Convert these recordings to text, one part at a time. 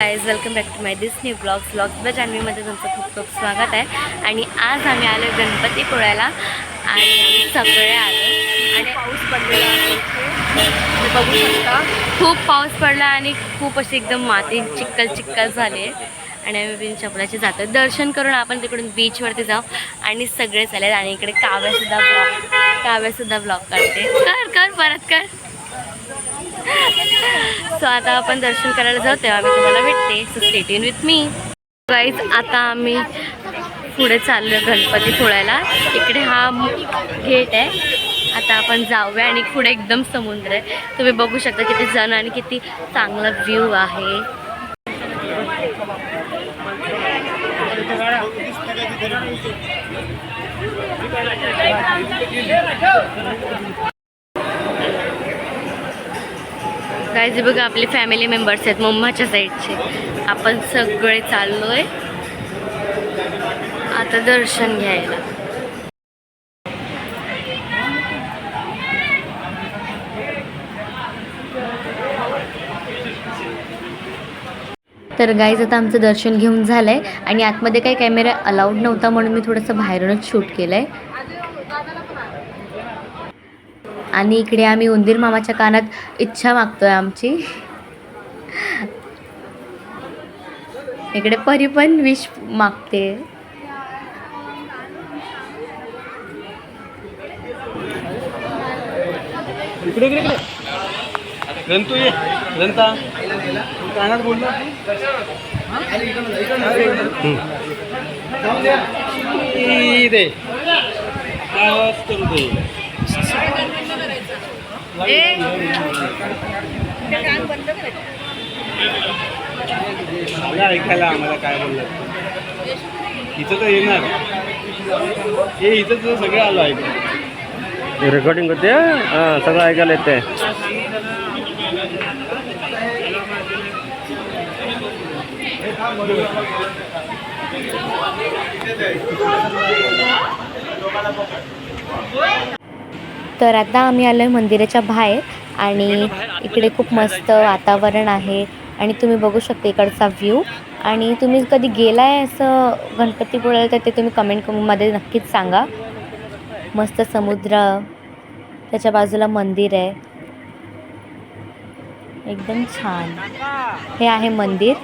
Guys welcome back to my this new blogs blogs ब जान्हवीमध्ये तुमचं खूप खूप स्वागत आहे. आणि आज आम्ही आलो गणपतीपुळ्याला आणि आम्ही सगळे आलो. आणि पाऊस पडलेला आहे बघू शकता. खूप पाऊस पडला आणि खूप अशी एकदम माती चिक्कल चिक्कल झाली आहे. आणि आम्ही बिन चपलाची जातो दर्शन करून आपण तिकडून बीचवरती जाऊ. आणि सगळे चालेल आणि इकडे काव्यासुद्धा ब्लॉग काव्यासुद्धा ब्लॉग काढते. कर कर परत कर. सो आता आपण दर्शन करायला जाऊ तेव्हा मी तुम्हाला भेटते. So stay in with me guys आता आम्ही पुढे चाललो गणपती पोळ्याला इकडे हा गेट आहे. आता आपण जाऊया आणि पुढे एकदम समुद्र आहे. तुम्ही बघू शकता किती जण आणि किती चांगला व्ह्यू आहे. गायज बघा आपले फॅमिली मेंबर्स आहेत मम्माच्या साईडचे आपण सगळे चाललोय. आता दर्शन घ्यायला. तर गाईज आता आमचं दर्शन घेऊन झालं आहे आणि आतमध्ये काही कॅमेरा अलाउड नव्हता म्हणून मी थोडंसं बाहेरूनच शूट केलं आहे आणि इकडे आम्ही उंदीर मामाच्या कानात इच्छा मागतो आहे आमची. इकडे परी पण विश मागते. इकडे इकडे रंतू ये. रंता. कानात बोल दे. मला ऐकायला आम्हाला काय बोललं इथं तर येणार. हे इथं तर सगळं आलो ऐकून रेकॉर्डिंग होते हां? सगळं ऐकायला येते तर आता आम्ही आलो आहे मंदिराच्या बाहेर आणि इकडे खूप मस्त वातावरण आहे आणि तुम्ही बघू शकता इकडचा व्ह्यू आणि तुम्ही कधी गेला आहे असं गणपतीपुळ्याला तर ते तुम्ही कमेंटमध्ये नक्कीच सांगा. मस्त समुद्र त्याच्या बाजूला मंदिर आहे. एकदम छान. हे आहे मंदिर.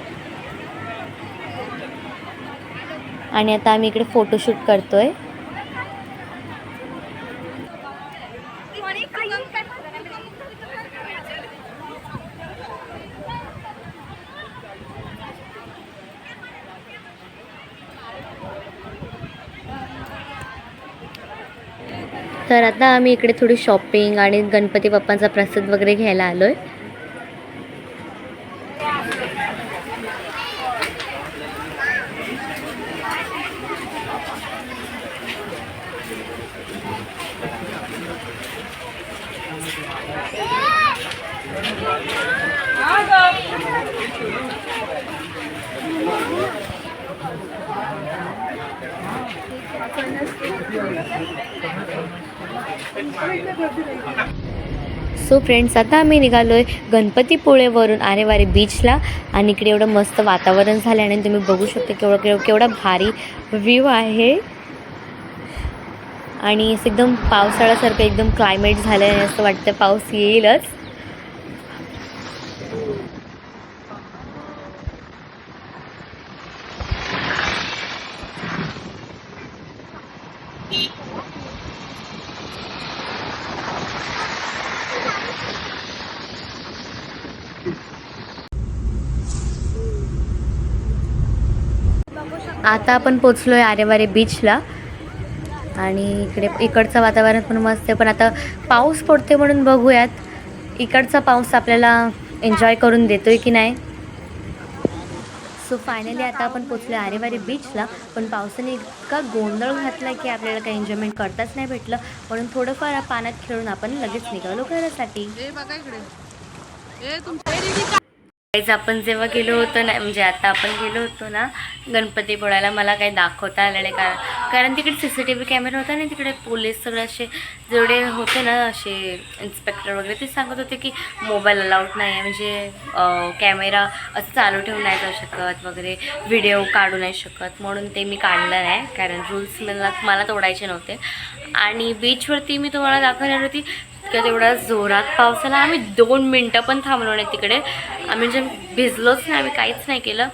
आणि आता आम्ही इकडे फोटोशूट करतोय. तर आता आम्ही इकडे थोडी शॉपिंग आणि गणपती बाप्पांचा प्रसाद वगैरे घ्यायला आलो आहे सो फ्रेंड्स आता आम्ही निघालो आहे गणपतीपुळेवरून आरेवारे बीचला आणि इकडे एवढं मस्त वातावरण झालं आणि तुम्ही बघू शकता केवढं केवढं केवढा भारी व्ह्यू आहे. आणि असं एकदम पावसाळ्यासारखं एकदम क्लायमेट झालं आहे असं वाटतं पाऊस येईलच. आता आपण पोचलो आहे आरेवारे बीचला आणि इकडे इकडचं वातावरण पण मस्त आहे. पण आता पाऊस पडते म्हणून बघूयात. इकडचा पाऊस आपल्याला एन्जॉय करून देतो आहे की नाही? सो फायनली आता आपण पोचलो आरेवारे बीचला पण पावसाने इतका गोंधळ घातला की आपल्याला काही एन्जॉयमेंट करताच नाही भेटलं. म्हणून थोडंफार पाण्यात खेळून आपण लगेच निघालो घरासाठी. गाईज आपण जेव्हा गेलो होतो ना म्हणजे आता आपण गेलो होतो ना गणपतीपुळ्याला मला काही दाखवता आलं नाही. कारण कारण तिकडे C C T V camera होता आणि तिकडे पोलीस सगळे असे जेवढे होते ना असे इन्स्पेक्टर वगैरे ते सांगत होते की मोबाईल अलाउड नाही आहे म्हणजे कॅमेरा असं चालू ठेवून नाही जाऊ शकत वगैरे व्हिडिओ काढू नाही शकत. म्हणून ते मी काढलं नाही कारण रूल्स मला मला तोडायचे नव्हते. आणि बीचवरती मी तुम्हाला दाखवणार होती इतक्या तेवढा जोरात पाऊस आला. आम्ही दोन मिनटं पण थांबलो नाही तिकडे. आम्ही म्हणजे भिजलोच नाही आम्ही काहीच नाही केलं.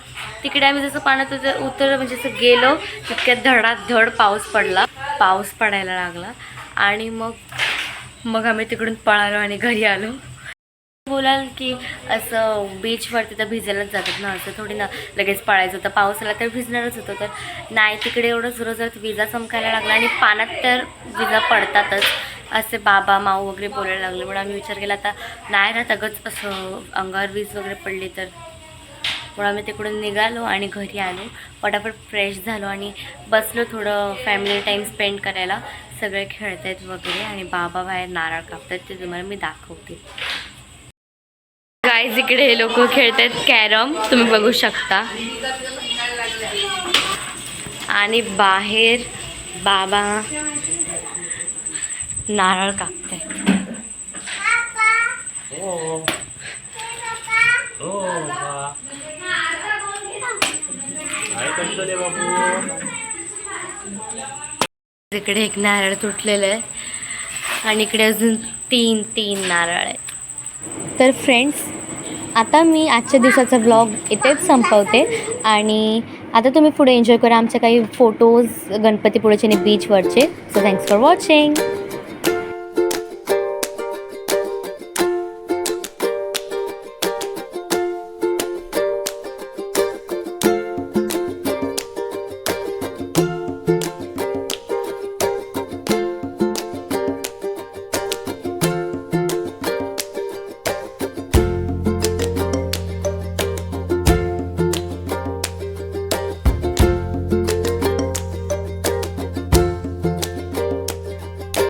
तिकडे आम्ही जसं पाण्यात उतर उतर म्हणजे जसं गेलो तितक्यात धडाधड पाऊस पडला. पाऊस पडायला लागला. आणि मग मग आम्ही तिकडून पळालो आणि घरी आलो. बोलाल की असं बीचवरती तर भिजायलाच जातात ना. असं थोडी ना लगेच पळायचं होतं. पाऊस आला तर भिजणारच होतं. तर नाही तिकडे एवढं जोरजोरात विजा चमकायला लागला. आणि पाण्यात तर विजा पडतातच. असे बाबा माऊ वगैरे बोलायला लागले. म्हणून आम्ही विचार केला आता नाही राहत. अगच असं अंगावर वीज वगैरे पडली तर. म्हणून आम्ही तिकडून निघालो आणि घरी आलो. पटापट फ्रेश झालो आणि बसलो थोडं फॅमिली टाईम स्पेंड करायला. सगळे खेळत आहेत वगैरे आणि बाबा बाहेर नारळ कापतात. ते तुम्हाला मी दाखवते. गाय इकडे हे लोक खेळत आहेत कॅरम. तुम्ही बघू शकता. आणि बाहेर बाबा नारळ कापतायत इकडे एक नारळ तुटलेलं आहे आणि इकडे अजून तीन तीन नारळ आहेत. तर फ्रेंड्स आता मी आजच्या दिवसाचा ब्लॉग इथेच संपवते आणि आता तुम्ही पुढे एन्जॉय करा आमचे काही फोटोज गणपतीपुळेचे आणि बीचवरचे सो थँक्स फॉर वॉचिंग